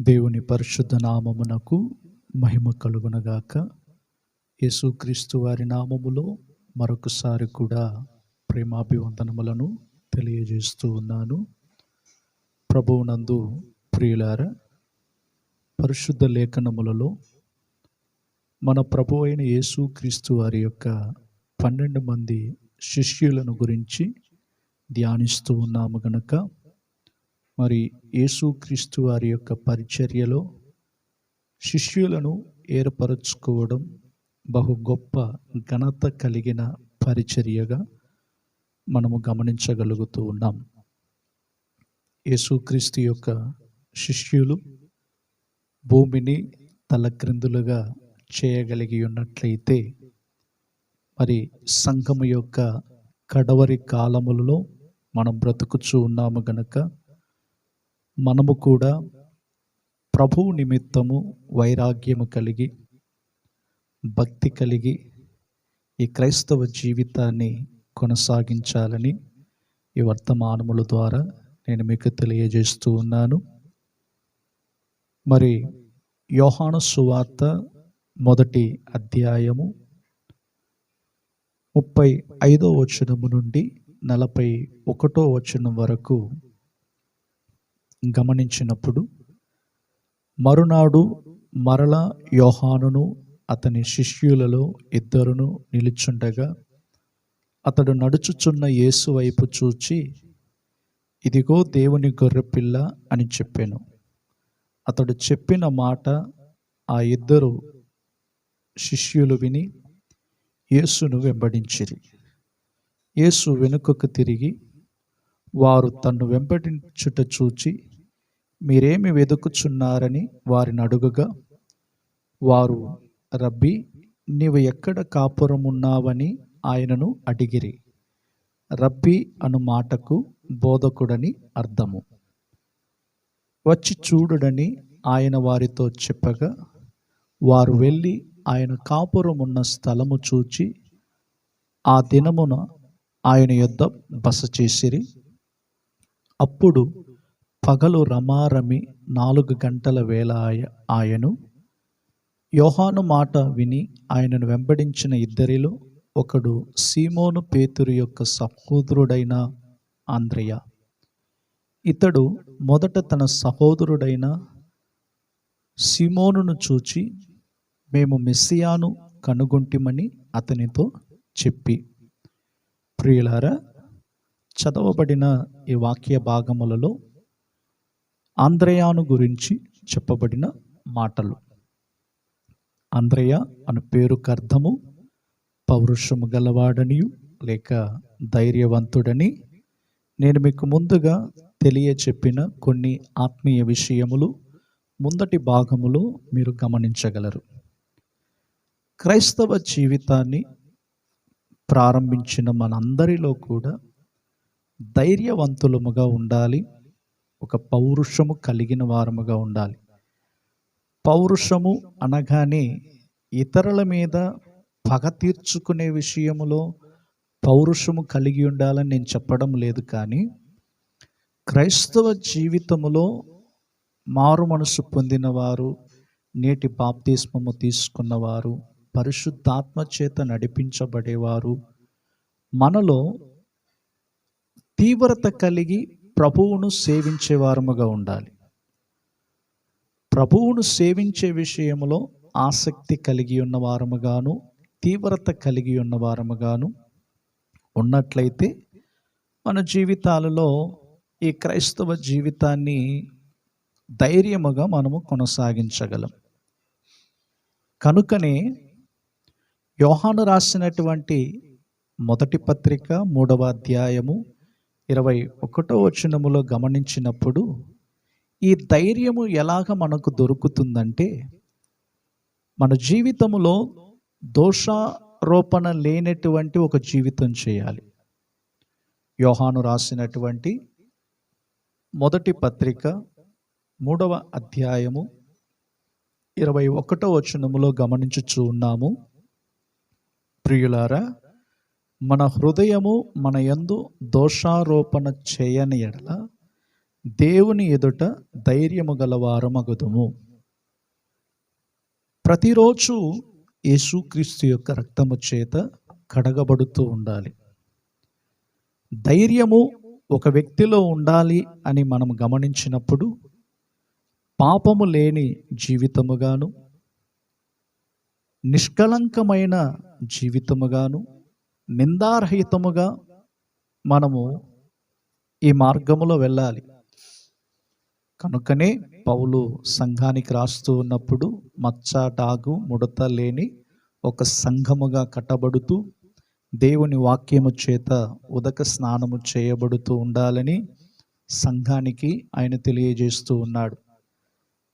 దేవుని పరిశుద్ధ నామమునకు మహిమ కలుగునగాక. యేసుక్రీస్తు వారి నామములో మరొకసారి కూడా ప్రేమాభివందనములను తెలియజేస్తూ ఉన్నాను. ప్రభువునందు ప్రియులార పరిశుద్ధ లేఖనములలో మన ప్రభు అయిన యేసుక్రీస్తు వారి యొక్క పన్నెండు మంది శిష్యులను గురించి ధ్యానిస్తూ ఉన్నాము గనక. మరి యేసుక్రీస్తు వారి యొక్క పరిచర్యలో శిష్యులను ఏర్పరచుకోవడం బహు గొప్ప ఘనత కలిగిన పరిచర్యగా మనము గమనించగలుగుతూ ఉన్నాం. యేసుక్రీస్తు యొక్క శిష్యులు భూమిని తలక్రిందులుగా చేయగలిగి ఉన్నట్లయితే మరి సంఘము యొక్క కడవరి కాలములలో మనం బ్రతుకుచూ ఉన్నాము గనక మనము కూడా ప్రభువు నిమిత్తము వైరాగ్యము కలిగి భక్తి కలిగి ఈ క్రైస్తవ జీవితాన్ని కొనసాగించాలని ఈ వర్తమానముల ద్వారా నేను మీకు తెలియజేస్తూ ఉన్నాను. మరి యోహాను సువార్త మొదటి అధ్యాయము ముప్పై ఐదో వచనము నుండి నలభై ఒకటో వచనం వరకు గమనించినప్పుడు మరునాడు మరల యోహానును అతని శిష్యులలో ఇద్దరును నిలుచుండగా అతడు నడుచుచున్న యేసు వైపు చూచి ఇదిగో దేవుని గొర్రెపిల్ల అని చెప్పాను. అతడు చెప్పిన మాట ఆ ఇద్దరు శిష్యులు విని యేసును వెంబడించిరి. యేసు వెనుకకు తిరిగి వారు తన్ను వెంబడించుట చూచి మీరేమి వెతుకుచున్నారని వారిని అడుగగా వారు రబ్బి నీవు ఎక్కడ కాపురమున్నావని ఆయనను అడిగిరి. రబ్బి అను మాటకు బోధకుడని అర్థము. వచ్చి చూడుడని ఆయన వారితో చెప్పగా వారు వెళ్ళి ఆయన కాపురమున్న స్థలము చూచి ఆ దినమున ఆయన యొద్ద బస చేసిరి. అప్పుడు పగలు రమారమి నాలుగు గంటల వేళ ఆయ ఆయను. యోహాను మాట విని ఆయనను వెంబడించిన ఇద్దరిలో ఒకడు సీమోను పేతురు యొక్క సహోదరుడైన ఆంద్రయ. ఇతడు మొదట తన సహోదరుడైన సీమోనును చూచి మేము మెస్సియాను కనుగొంటిమని అతనితో చెప్పి. ప్రియులారా చదవబడిన ఈ వాక్య భాగములలో ఆంధ్రయాను గురించి చెప్పబడిన మాటలు. ఆంధ్రయ అను పేరుకు అర్థము పౌరుషము గలవాడనియు లేక ధైర్యవంతుడని నేను మీకు ముందుగా తెలియచెప్పిన కొన్ని ఆత్మీయ విషయములు ముందటి భాగములో మీరు గమనించగలరు. క్రైస్తవ జీవితాన్ని ప్రారంభించిన మనందరిలో కూడా ధైర్యవంతులముగా ఉండాలి ఒక పౌరుషము కలిగిన వారముగా ఉండాలి. పౌరుషము అనగానే ఇతరుల మీద పగ తీర్చుకునే విషయములో పౌరుషము కలిగి ఉండాలని నేను చెప్పడం లేదు కానీ క్రైస్తవ జీవితములో మారు మనసు పొందినవారు నేటి బాప్తిస్మము తీసుకున్నవారు పరిశుద్ధాత్మ చేత నడిపించబడేవారు మనలో తీవ్రత కలిగి ప్రభువును సేవించే వారముగా ఉండాలి. ప్రభువును సేవించే విషయంలో ఆసక్తి కలిగి ఉన్న వారముగాను తీవ్రత కలిగి ఉన్న వారముగాను ఉన్నట్లయితే మన జీవితాలలో ఈ క్రైస్తవ జీవితాన్ని ధైర్యముగా మనము కొనసాగించగలం. కనుకనే యోహాను రాసినటువంటి మొదటి పత్రిక మూడవ అధ్యాయము ఇరవై ఒకటో వచనములో గమనించినప్పుడు ఈ ధైర్యము ఎలాగ మనకు దొరుకుతుందంటే మన జీవితములో దోషారోపణ లేనటువంటి ఒక జీవితం చేయాలి. యోహాను రాసినటువంటి మొదటి పత్రిక మూడవ అధ్యాయము ఇరవై ఒకటో వచనములో గమనించుచూ ఉన్నాము. ప్రియులారా మన హృదయము మన యందు దోషారోపణ చేయని ఎడల దేవుని ఎదుట ధైర్యము గలవారమగుదుము. ప్రతిరోజు యేసుక్రీస్తు యొక్క రక్తము చేత కడగబడుతూ ఉండాలి. ధైర్యము ఒక వ్యక్తిలో ఉండాలి అని మనం గమనించినప్పుడు పాపము లేని జీవితముగాను నిష్కళంకమైన జీవితముగాను నిందారహితముగా మనము ఈ మార్గములో వెళ్ళాలి. కనుకనే పౌలు సంఘానికి రాస్తూ ఉన్నప్పుడు మచ్చ డాగు ముడత లేని ఒక సంఘముగా కట్టబడుతూ దేవుని వాక్యము చేత ఉదక స్నానము చేయబడుతూ ఉండాలని సంఘానికి ఆయన తెలియజేస్తూ ఉన్నాడు.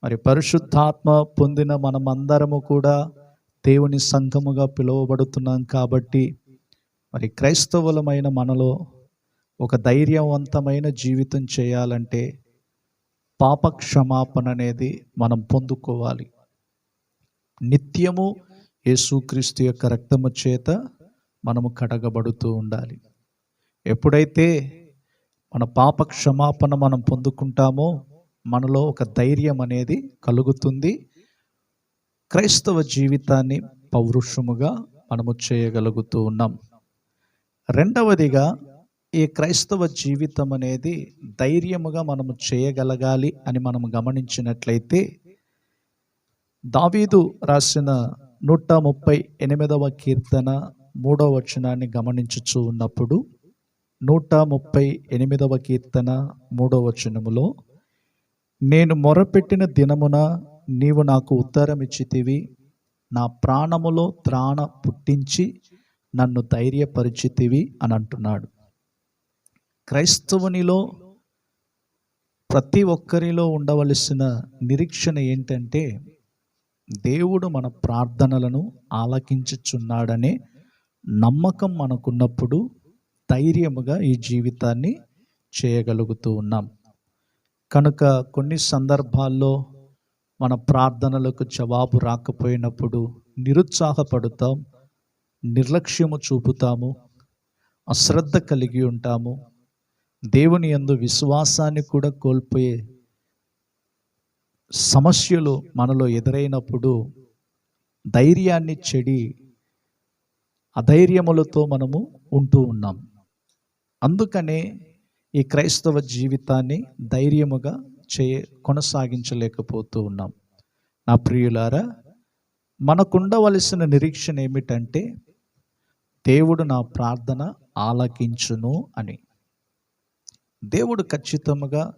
మరి పరిశుద్ధాత్మ పొందిన మనమందరము కూడా దేవుని సంఘముగా పిలువబడుతున్నాం కాబట్టి మరి క్రైస్తవులమైన మనలో ఒక ధైర్యవంతమైన జీవితం చేయాలంటే పాప క్షమాపణ అనేది మనం పొందుకోవాలి. నిత్యము యేసుక్రీస్తు యొక్క రక్తము చేత మనము కడగబడుతూ ఉండాలి. ఎప్పుడైతే మన పాప క్షమాపణ మనం పొందుకుంటామో మనలో ఒక ధైర్యం అనేది కలుగుతుంది. క్రైస్తవ జీవితాన్ని పౌరుషముగా మనము చేయగలుగుతూ ఉన్నాం. రెండవదిగా ఈ క్రైస్తవ జీవితం అనేది ధైర్యముగా మనము చేయగలగాలి అని మనం గమనించినట్లయితే దావీదు రాసిన నూట ముప్పై ఎనిమిదవ కీర్తన మూడవ వచనాన్ని గమనించుచూ ఉన్నప్పుడు నూట ముప్పై ఎనిమిదవ కీర్తన మూడవ వచనములో నేను మొరపెట్టిన దినమున నీవు నాకు ఉత్తరం ఇచ్చితివి నా ప్రాణములో త్రాణ పుట్టించి నన్ను ధైర్యపరిచితివి అని అంటున్నాడు. క్రైస్తవునిలో ప్రతి ఒక్కరిలో ఉండవలసిన నిరీక్షణ ఏంటంటే దేవుడు మన ప్రార్థనలను ఆలకించుచున్నాడనే నమ్మకం మనకున్నప్పుడు ధైర్యముగా ఈ జీవితాన్ని చేయగలుగుతూ ఉన్నాం. కనుక కొన్ని సందర్భాల్లో మన ప్రార్థనలకు జవాబు రాకపోయినప్పుడు నిరుత్సాహపడుతాం నిర్లక్ష్యము చూపుతాము అశ్రద్ధ కలిగి ఉంటాము దేవుని ఎందు విశ్వాసాన్ని కూడా కోల్పోయే సమస్యలు మనలో ఎదురైనప్పుడు ధైర్యాన్ని చెడి అధైర్యములతో మనము ఉంటూ ఉన్నాం. అందుకనే ఈ క్రైస్తవ జీవితాన్ని ధైర్యముగా చేయ కొనసాగించలేకపోతూ ఉన్నాం. నా ప్రియులారా మనకుండవలసిన నిరీక్షణ ఏమిటంటే దేవుడు నా ప్రార్థన ఆలకించును అని. దేవుడు ఖచ్చితంగా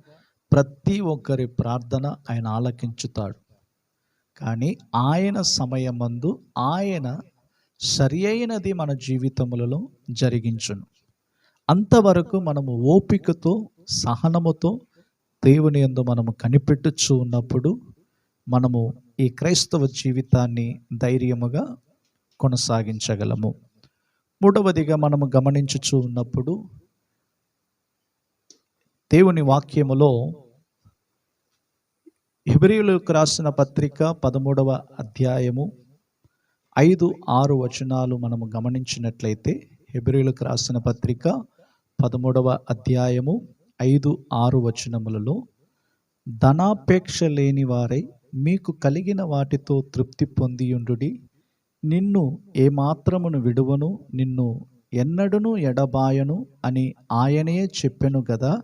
ప్రతి ఒక్కరి ప్రార్థన ఆయన ఆలకించుతాడు. కానీ ఆయన సమయమందు ఆయన సరి అయినది మన జీవితములలో జరిగించును. అంతవరకు మనము ఓపికతో సహనముతో దేవుని యందు మనము కనిపెట్టుచు ఉన్నప్పుడు మనము ఈ క్రైస్తవ జీవితాన్ని ధైర్యముగా కొనసాగించగలము. మూడవదిగా మనము గమనించుచు ఉన్నప్పుడు దేవుని వాక్యములో హిబ్రియులకు రాసిన పత్రిక పదమూడవ అధ్యాయము ఐదు ఆరు వచనాలు మనము గమనించినట్లయితే హిబ్రియులకు రాసిన పత్రిక పదమూడవ అధ్యాయము ఐదు ఆరు వచనములలో ధనాపేక్ష లేని వారై మీకు కలిగిన వాటితో తృప్తి పొందియుండుడి. నిన్ను ఏమాత్రమును విడువను నిన్ను ఎన్నడను ఎడబాయను అని ఆయనే చెప్పెను కదా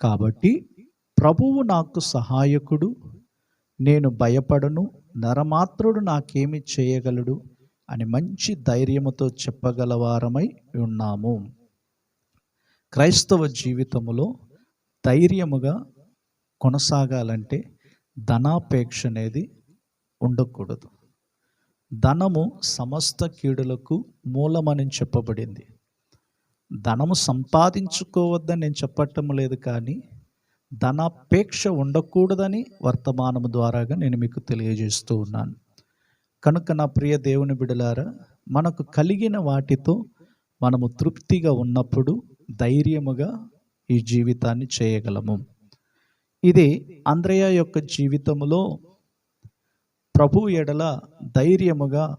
కాబట్టి ప్రభువు నాకు సహాయకుడు నేను భయపడను నరమాత్రుడు నాకేమి చేయగలడు అని మంచి ధైర్యముతో చెప్పగలవారమై ఉన్నాము. క్రైస్తవ జీవితములో ధైర్యముగా కొనసాగాలంటే ధనాపేక్ష అనేది ఉండకూడదు. ధనము సమస్త కీడులకు మూలమని చెప్పబడింది. ధనము సంపాదించుకోవద్దని నేను చెప్పటం లేదు కానీ ధనాపేక్ష ఉండకూడదని వర్తమానము ద్వారాగా నేను మీకు తెలియజేస్తూ ఉన్నాను. కనుక నా ప్రియ దేవుని బిడలారా మనకు కలిగిన వాటితో మనము తృప్తిగా ఉన్నప్పుడు ధైర్యముగా ఈ జీవితాన్ని చేయగలము. ఇది అంద్రయ యొక్క జీవితంలో ప్రభు ఎడల ధైర్యముగా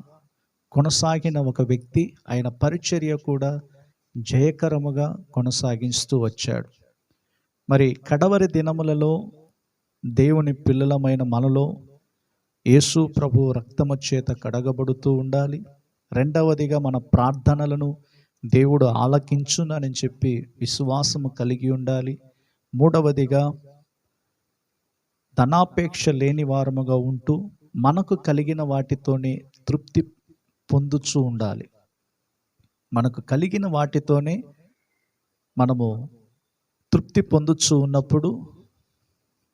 కొనసాగిన ఒక వ్యక్తి ఆయన పరిచర్య కూడా జయకరముగా కొనసాగిస్తూ వచ్చాడు. మరి కడవరి దినములలో దేవుని పిల్లలమైన మనలో యేసు ప్రభు రక్తము చేత కడగబడుతూ ఉండాలి. రెండవదిగా మన ప్రార్థనలను దేవుడు ఆలకించునని చెప్పి విశ్వాసము కలిగి ఉండాలి. మూడవదిగా ధనాపేక్ష లేని వారముగా ఉంటూ మనకు కలిగిన వాటితోనే తృప్తి పొందుచూ ఉండాలి. మనకు కలిగిన వాటితోనే మనము తృప్తి పొందుచూ ఉన్నప్పుడు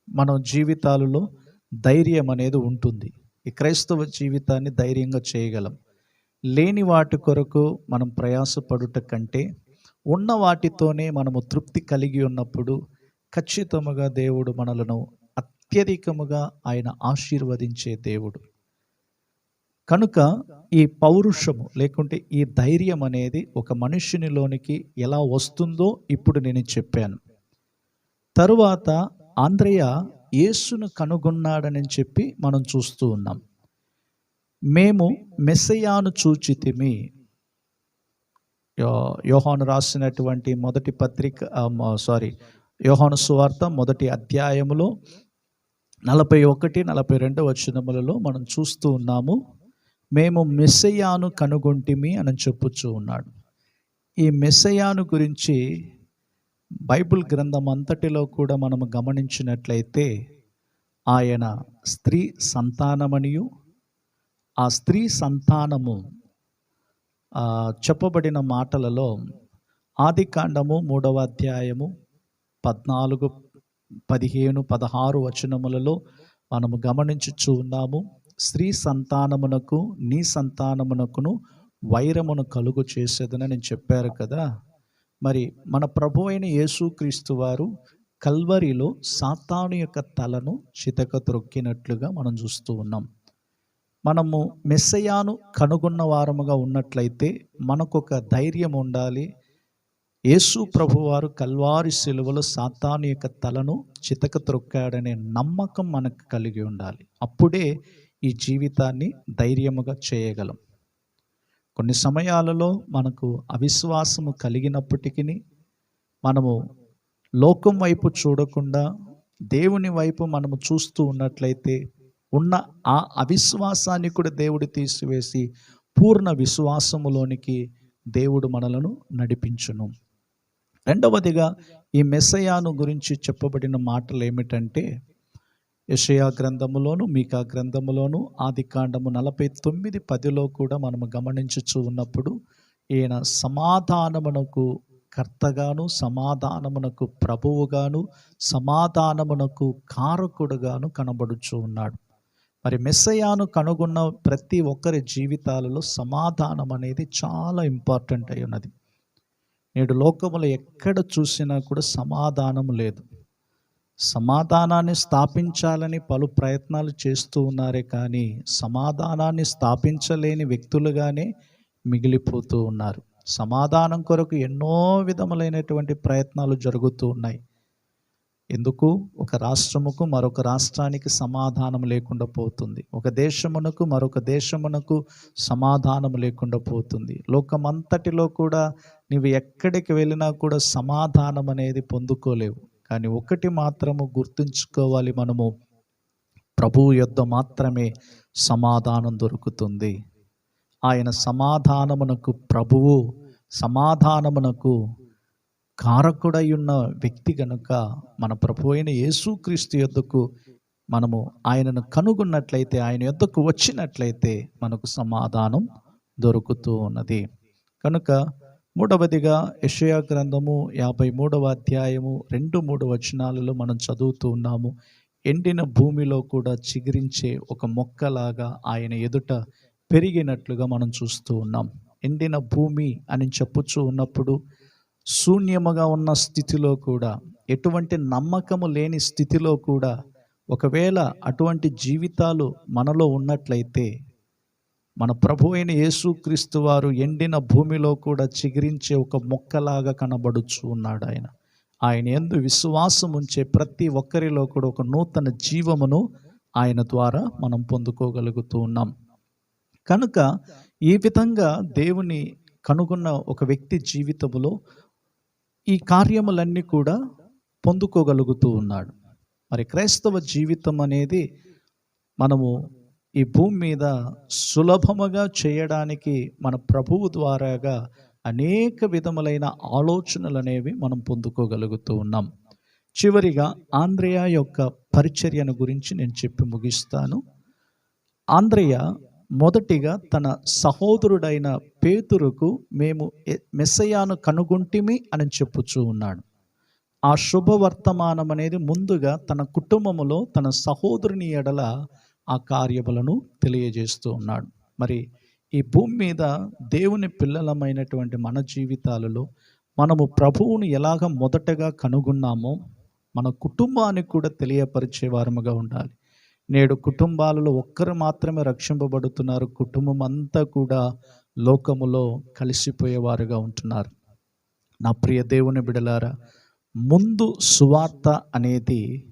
మన జీవితాలలో ధైర్యం అనేది ఉంటుంది. ఈ క్రైస్తవ జీవితాన్ని ధైర్యంగా చేయగలం. లేని వాటి కొరకు మనం ప్రయాసపడుట కంటే ఉన్న వాటితోనే మనము తృప్తి కలిగి ఉన్నప్పుడు ఖచ్చితముగా దేవుడు మనలను అత్యధికముగా ఆయన ఆశీర్వదించే దేవుడు. కనుక ఈ పౌరుషము లేకుంటే ఈ ధైర్యం అనేది ఒక మనుష్యునిలోనికి ఎలా వస్తుందో ఇప్పుడు నేను చెప్పాను. తరువాత ఆంధ్రయ యేసును కనుగొన్నాడని చెప్పి మనం చూస్తూ ఉన్నాం. మేము మెస్సయాను చూచితిమి. యోహాను రాసినటువంటి మొదటి పత్రిక సారీ యోహాను సువార్త మొదటి అధ్యాయములో నలభై ఒకటి నలభై రెండు వచనములలో మనం చూస్తూ ఉన్నాము మేము మెస్సయాను కనుగొంటిమి అని చెప్పుచూ ఉన్నాడు. ఈ మెస్సయాను గురించి బైబిల్ గ్రంథం అంతటిలో కూడా మనము గమనించినట్లయితే ఆయన స్త్రీ సంతానమనియు ఆ స్త్రీ సంతానము చెప్పబడిన మాటలలో ఆది కాండము మూడవ అధ్యాయము పద్నాలుగు పదిహేను పదహారు వచనములలో మనము గమనించుచు ఉన్నాము. స్త్రీ సంతానమునకు నీ సంతానమునకును వైరమును కలుగు నేను చెప్పారు కదా. మరి మన ప్రభు అయిన యేసుక్రీస్తు వారు కల్వరిలో సాతాను యొక్క తలను చితక త్రొక్కినట్లుగా మనం చూస్తూ ఉన్నాం. మనము మెస్సయాను కనుగొన్న వారముగా ఉన్నట్లయితే మనకొక ధైర్యం ఉండాలి. యేసు ప్రభువారు కల్వారి శిలువలో సాతాను యొక్క తలను చితక త్రొక్కాడనే నమ్మకం మనకు కలిగి ఉండాలి. అప్పుడే ఈ జీవితాన్ని ధైర్యముగా చేయగలం. కొన్ని సమయాలలో మనకు అవిశ్వాసము కలిగినప్పటికీ మనము లోకం వైపు చూడకుండా దేవుని వైపు మనము చూస్తూ ఉన్నట్లయితే ఉన్న ఆ అవిశ్వాసాన్ని కూడా దేవుడు తీసివేసి పూర్ణ విశ్వాసములోనికి దేవుడు మనలను నడిపించును. రెండవదిగా ఈ మెస్సయాను గురించి చెప్పబడిన మాటలు ఏమిటంటే యషయా గ్రంథములోను మీకా గ్రంథములోను ఆది కాండము నలభై తొమ్మిది పదిలో కూడా మనము గమనించుచు ఉన్నప్పుడు ఈయన సమాధానమునకు కర్తగాను సమాధానమునకు ప్రభువుగాను సమాధానమునకు కారకుడుగాను కనబడుచు ఉన్నాడు. మరి మెస్సయాను కనుగొన్న ప్రతి ఒక్కరి జీవితాలలో సమాధానం అనేది చాలా ఇంపార్టెంట్ అయి ఉన్నది. నేడు లోకములు ఎక్కడ చూసినా కూడా సమాధానం లేదు. సమాధానాన్ని స్థాపించాలని పలు ప్రయత్నాలు చేస్తూ ఉన్నారే కానీ సమాధానాన్ని స్థాపించలేని వ్యక్తులుగానే మిగిలిపోతూ ఉన్నారు. సమాధానం కొరకు ఎన్నో విధములైనటువంటి ప్రయత్నాలు జరుగుతూ ఉన్నాయి. ఎందుకు? ఒక రాష్ట్రముకు మరొక రాష్ట్రానికి సమాధానం లేకుండా పోతుంది. ఒక దేశమునకు మరొక దేశమునకు సమాధానం లేకుండా పోతుంది. లోకమంతటిలో కూడా నీవు ఎక్కడికి వెళ్ళినా కూడా సమాధానం అనేది పొందుకోలేవు. కానీ ఒకటి మాత్రము గుర్తుంచుకోవాలి మనము. ప్రభువు యొద్ద మాత్రమే సమాధానం దొరుకుతుంది. ఆయన సమాధానమునకు ప్రభువు సమాధానమునకు కారకుడై ఉన్న వ్యక్తి కనుక మన ప్రభు అయిన యేసుక్రీస్తు యొద్దకు మనము ఆయనను కనుగొన్నట్లయితే ఆయన యొద్దకు వచ్చినట్లయితే మనకు సమాధానం దొరుకుతూ ఉన్నది కనుక మూడవదిగా యషయా గ్రంథము యాభై మూడవ అధ్యాయము రెండు మూడు వచనాలలో మనం చదువుతూ ఉన్నాము. ఎండిన భూమిలో కూడా చిగురించే ఒక మొక్కలాగా ఆయన ఎదుట పెరిగినట్లుగా మనం చూస్తూ ఉన్నాం. ఎండిన భూమి అని చెప్పుచూ ఉన్నప్పుడు శూన్యముగా ఉన్న స్థితిలో కూడా ఎటువంటి నమ్మకము లేని స్థితిలో కూడా ఒకవేళ అటువంటి జీవితాలు మనలో ఉన్నట్లయితే మన ప్రభు అయిన యేసుక్రీస్తు వారు ఎండిన భూమిలో కూడా చిగురించే ఒక మొక్కలాగా కనబడుచు ఉన్నాడు ఆయన. ఆయన ఎందు విశ్వాసం ఉంచే ప్రతి ఒక్కరిలో కూడా ఒక నూతన జీవమును ఆయన ద్వారా మనం పొందుకోగలుగుతూ ఉన్నాం. కనుక ఈ విధంగా దేవుని కనుగొన్న ఒక వ్యక్తి జీవితంలో ఈ కార్యములన్నీ కూడా పొందుకోగలుగుతూ ఉన్నాడు. మరి క్రైస్తవ జీవితం అనేది మనము ఈ భూమి మీద సులభముగా చేయడానికి మన ప్రభువు ద్వారాగా అనేక విధములైన ఆలోచనలు అనేవి మనం పొందుకోగలుగుతూ ఉన్నాం. చివరిగా ఆంధ్రయ యొక్క పరిచర్యను గురించి నేను చెప్పి ముగిస్తాను. ఆంధ్రయ మొదటిగా తన సహోదరుడైన పేతురుకు మేము మెస్సయాను కనుగొంటిమి అని చెప్పుచూ ఉన్నాడు. ఆ శుభవర్తమానం అనేది ముందుగా తన కుటుంబములో తన సహోదరుని ఎడల ఆ కార్యములను తెలియజేస్తూ ఉన్నాడు. మరి ఈ భూమి మీద దేవుని పిల్లలమైనటువంటి మన జీవితాలలో మనము ప్రభువుని ఎలాగ మొదటగా కనుగొన్నామో మన కుటుంబానికి కూడా తెలియపరిచే వారముగా ఉండాలి. నేడు కుటుంబాలలో ఒక్కరు మాత్రమే రక్షింపబడుతున్నారు. కుటుంబం అంతా కూడా లోకములో కలిసిపోయేవారుగా ఉంటున్నారు. నా ప్రియ దేవుని బిడలారా ముందు సువార్త అనేది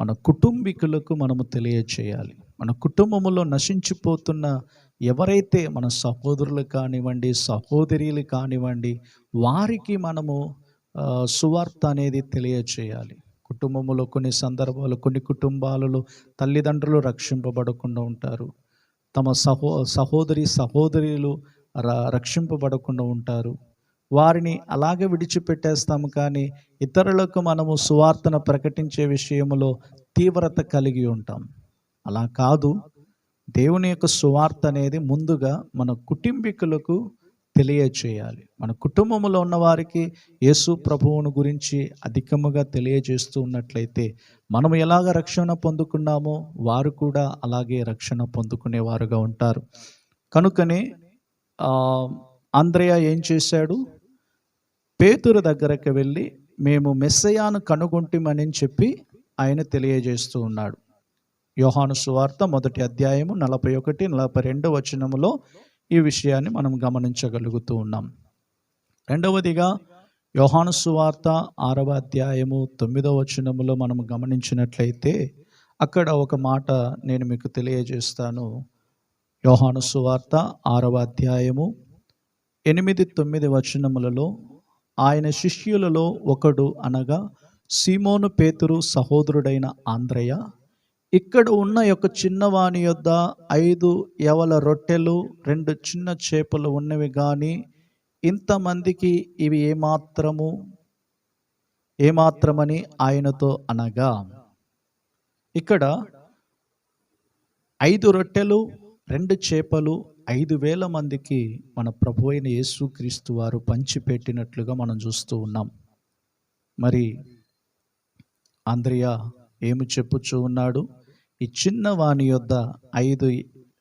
మన కుటుంబీకులకు మనము తెలియచేయాలి. మన కుటుంబములో నశించిపోతున్న ఎవరైతే మన సహోదరులు కానివ్వండి సహోదరులు కానివ్వండి వారికి మనము సువార్త అనేది తెలియచేయాలి. కుటుంబములో కొన్ని సందర్భాలు కొన్ని కుటుంబాలలో తల్లిదండ్రులు రక్షింపబడకుండా ఉంటారు. తమ సహో సహోదరి సహోదరులు రక్షింపబడకుండా ఉంటారు. వారిని అలాగే విడిచిపెట్టేస్తాము కానీ ఇతరులకు మనము సువార్తను ప్రకటించే విషయంలో తీవ్రత కలిగి ఉంటాం. అలా కాదు. దేవుని యొక్క సువార్త అనేది ముందుగా మన కుటుంబీకులకు తెలియచేయాలి. మన కుటుంబంలో ఉన్న వారికి యేసు ప్రభువును గురించి అధికముగా తెలియజేస్తూ ఉన్నట్లయితే మనం ఎలాగ రక్షణ పొందుకున్నామో వారు కూడా అలాగే రక్షణ పొందుకునేవారుగా ఉంటారు. కనుకనే ఆంధ్రయ ఏం చేశాడు? పేతురు దగ్గరకు వెళ్ళి మేము మెస్సయాను కనుగొంటిమని చెప్పి ఆయన తెలియజేస్తూ ఉన్నాడు. యోహాను సువార్త మొదటి అధ్యాయము నలభై ఒకటి నలభై రెండు వచనములో ఈ విషయాన్ని మనం గమనించగలుగుతూ ఉన్నాం. రెండవదిగా యోహాను సువార్త ఆరవ అధ్యాయము తొమ్మిదవ వచనములో మనం గమనించినట్లయితే అక్కడ ఒక మాట నేను మీకు తెలియజేస్తాను. యోహాను సువార్త ఆరవ అధ్యాయము ఎనిమిది తొమ్మిది వచనములలో ఆయన శిష్యులలో ఒకడు అనగా సీమోను పేతురు సహోదరుడైన ఆంధ్రయ ఇక్కడ ఉన్న యొక్క చిన్నవాని యొద్ద ఐదు ఎవల రొట్టెలు రెండు చిన్న చేపలు ఉన్నవి కానీ ఇంతమందికి ఇవి ఏమాత్రము ఏమాత్రమని ఆయనతో అనగా ఇక్కడ ఐదు రొట్టెలు రెండు చేపలు ఐదు వేల మందికి మన ప్రభు అయిన యేసుక్రీస్తు వారు పంచిపెట్టినట్లుగా మనం చూస్తూ ఉన్నాం. మరి ఆంధ్రియా ఏమి చెప్పుచూ ఉన్నాడు? ఈ చిన్న వాని యొద్ద ఐదు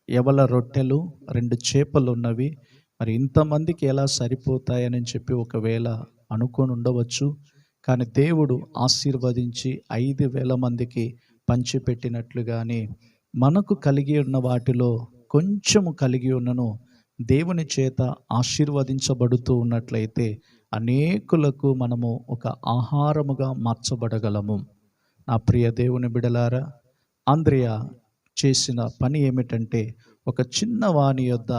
ఎవల రొట్టెలు రెండు చేపలు ఉన్నవి మరి ఇంతమందికి ఎలా సరిపోతాయని చెప్పి ఒకవేళ అనుకొని ఉండవచ్చు. కానీ దేవుడు ఆశీర్వదించి ఐదు వేల మందికి పంచిపెట్టినట్లుగానే మనకు కలిగి ఉన్న వాటిలో కొంచెము కలిగి ఉన్నను దేవుని చేత ఆశీర్వదించబడుతూ ఉన్నట్లయితే అనేకులకు మనము ఒక ఆహారముగా మార్చబడగలము. నా ప్రియ దేవుని బిడలారా ఆంద్రియ చేసిన పని ఏమిటంటే ఒక చిన్న వాణి యొద్ద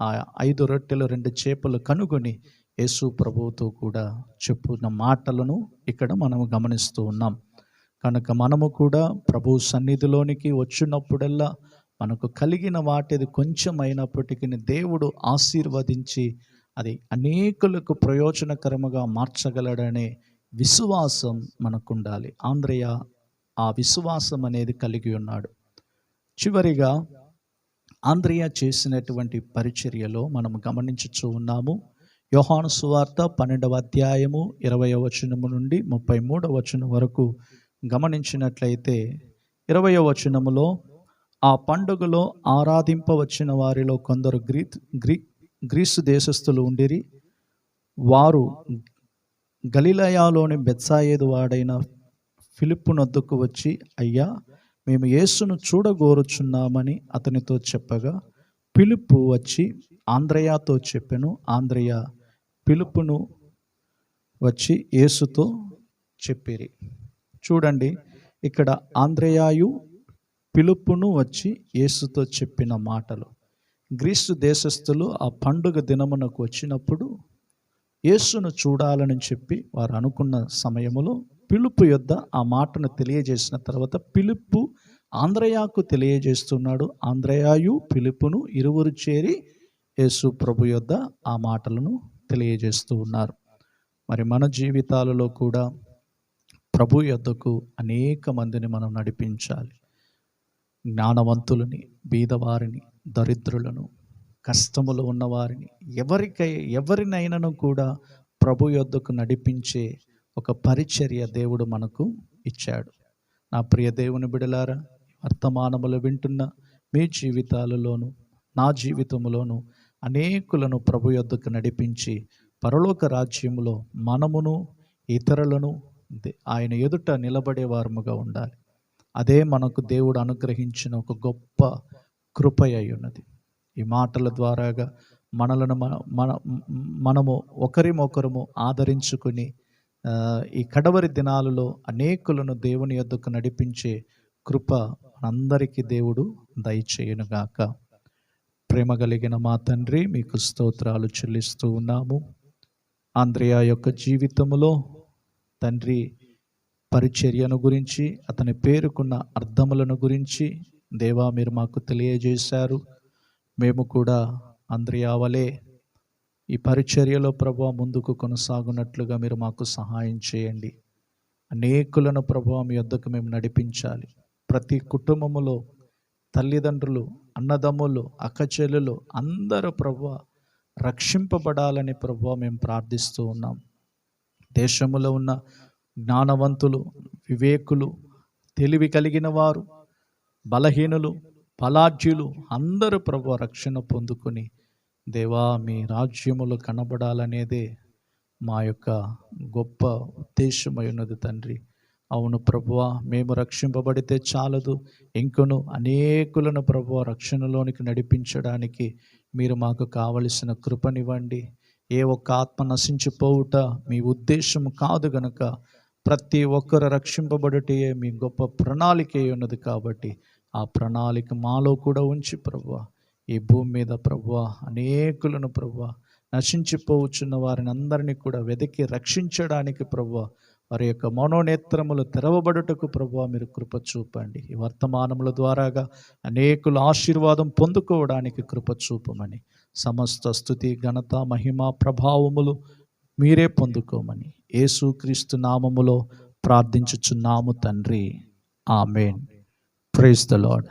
ఆ ఐదు రొట్టెలు రెండు చేపలు కనుగొని యేసు ప్రభువుతో కూడా చెప్పున్న మాటలను ఇక్కడ మనము గమనిస్తూ ఉన్నాం. కనుక మనము కూడా ప్రభు సన్నిధిలోనికి వచ్చినప్పుడల్లా మనకు కలిగిన వాటిది కొంచెం అయినప్పటికీ దేవుడు ఆశీర్వదించి అది అనేకులకు ప్రయోజనకరముగా మార్చగలడనే విశ్వాసం మనకు ఉండాలి ఆంధ్రయ ఆ విశ్వాసం అనేది కలిగి ఉన్నాడు. చివరిగా ఆంధ్రయ చేసినటువంటి పరిచర్యలో మనం గమనించుచూ ఉన్నాము. యోహాను సువార్త పన్నెండవ అధ్యాయము ఇరవై వచనము నుండి ముప్పై మూడవ వచనం వరకు గమనించినట్లయితే ఇరవై వచనములో ఆ పండుగలో ఆరాధింపవచ్చిన వారిలో కొందరు గ్రీ గ్రీ గ్రీసు దేశస్థులు ఉండిరి. వారు గలిలయాలోని బెత్సాయేదు వాడైన ఫిలిప్పు నొద్దకు వచ్చి అయ్యా మేము యేసును చూడగోరుచున్నామని అతనితో చెప్పగా పిలుపు వచ్చి ఆంధ్రయాతో చెప్పెను. ఆంధ్రయ పిలుపును వచ్చి యేసుతో చెప్పిరి. చూడండి ఇక్కడ ఆంధ్రయాయు పిలుపును వచ్చి యేసుతో చెప్పిన మాటలు. గ్రీసు దేశస్థులు ఆ పండుగ దినమునకు వచ్చినప్పుడు యేసును చూడాలని చెప్పి వారు అనుకున్న సమయములో పిలుపు యొద్ద ఆ మాటను తెలియజేసిన తర్వాత పిలుపు ఆంధ్రయాకు తెలియజేస్తున్నాడు. ఆంధ్రయాయు పిలుపును ఇరువురు చేరి యేసు ప్రభు యొద్ద ఆ మాటలను తెలియజేస్తూ ఉన్నారు. మరి మన జీవితాలలో కూడా ప్రభు యొద్దకు అనేక మందిని మనం నడిపించాలి. జ్ఞానవంతులని బీదవారిని దరిద్రులను కష్టములు ఉన్నవారిని ఎవరికై ఎవరినైనాను కూడా ప్రభు యొద్దకు నడిపించే ఒక పరిచర్య దేవుడు మనకు ఇచ్చాడు. నా ప్రియ దేవుని బిడలారా వర్తమానములు వింటున్న మీ జీవితాలలోను నా జీవితంలోను అనేకులను ప్రభు యొద్దకు నడిపించి పరలోక రాజ్యములో మనమును ఇతరులను ఆయన ఎదుట నిలబడే వారముగా ఉండాలి. అదే మనకు దేవుడు అనుగ్రహించిన ఒక గొప్ప కృప అయి ఉన్నది. ఈ మాటల ద్వారాగా మనలను మన మనము ఒకరిమొకరము ఆదరించుకుని ఈ కడవరి దినాలలో అనేకులను దేవుని యొద్దకు నడిపించే కృప అందరికీ దేవుడు దయచేయునుగాక. ప్రేమ కలిగిన మా తండ్రి మీకు స్తోత్రాలు చెల్లిస్తూ ఉన్నాము. ఆంద్రియా యొక్క జీవితములో తండ్రి పరిచర్యను గురించి అతని పేరుకున్న అర్థములను గురించి దేవా మీరు మాకు తెలియజేశారు. మేము కూడా అంద్రియా వలె ఈ పరిచర్యలో ప్రభు ముందుకు కొనసాగునట్లుగా మీరు మాకు సహాయం చేయండి. అనేకులను ప్రభు మీ వద్దకు మేము నడిపించాలి. ప్రతి కుటుంబములో తల్లిదండ్రులు అన్నదమ్ములు అక్కచెల్లెలు అందరూ ప్రభు రక్షింపబడాలని ప్రభు మేము ప్రార్థిస్తూ ఉన్నాం. దేశంలో ఉన్న జ్ఞానవంతులు వివేకులు తెలివి కలిగిన వారు బలహీనులు బలాఢ్యులు అందరూ ప్రభు రక్షణ పొందుకుని దేవా మీ రాజ్యములు కనబడాలనేదే మా యొక్క గొప్ప ఉద్దేశమై ఉన్నది తండ్రి. అవును ప్రభువా మేము రక్షింపబడితే చాలదు. ఇంకను అనేకులను ప్రభువ రక్షణలోనికి నడిపించడానికి మీరు మాకు కావలసిన కృపనివ్వండి. ఏ ఒక్క ఆత్మ నశించిపోవుట మీ ఉద్దేశం కాదు గనుక ప్రతి ఒక్కరు రక్షింపబడుటే మీ గొప్ప ప్రణాళిక అయి ఉన్నది కాబట్టి ఆ ప్రణాళిక మాలో కూడా ఉంచి ప్రభువ ఈ భూమి మీద ప్రభువ అనేకులను ప్రభువ నశించిపోవచ్చున్న వారిని అందరినీ కూడా వెతికి రక్షించడానికి ప్రభువ వారి యొక్క మనోనేత్రములు తెరవబడుటకు ప్రభువ మీరు కృప చూపండి. ఈ వర్తమానముల ద్వారాగా అనేకులు ఆశీర్వాదం పొందుకోవడానికి కృప చూపమని సమస్త స్థుతి ఘనత మహిమ ప్రభావములు మీరే పొందుకోమని యేసుక్రీస్తు నామములో ప్రార్థించుచున్నాము తండ్రి. ఆమెన్. Praise the lord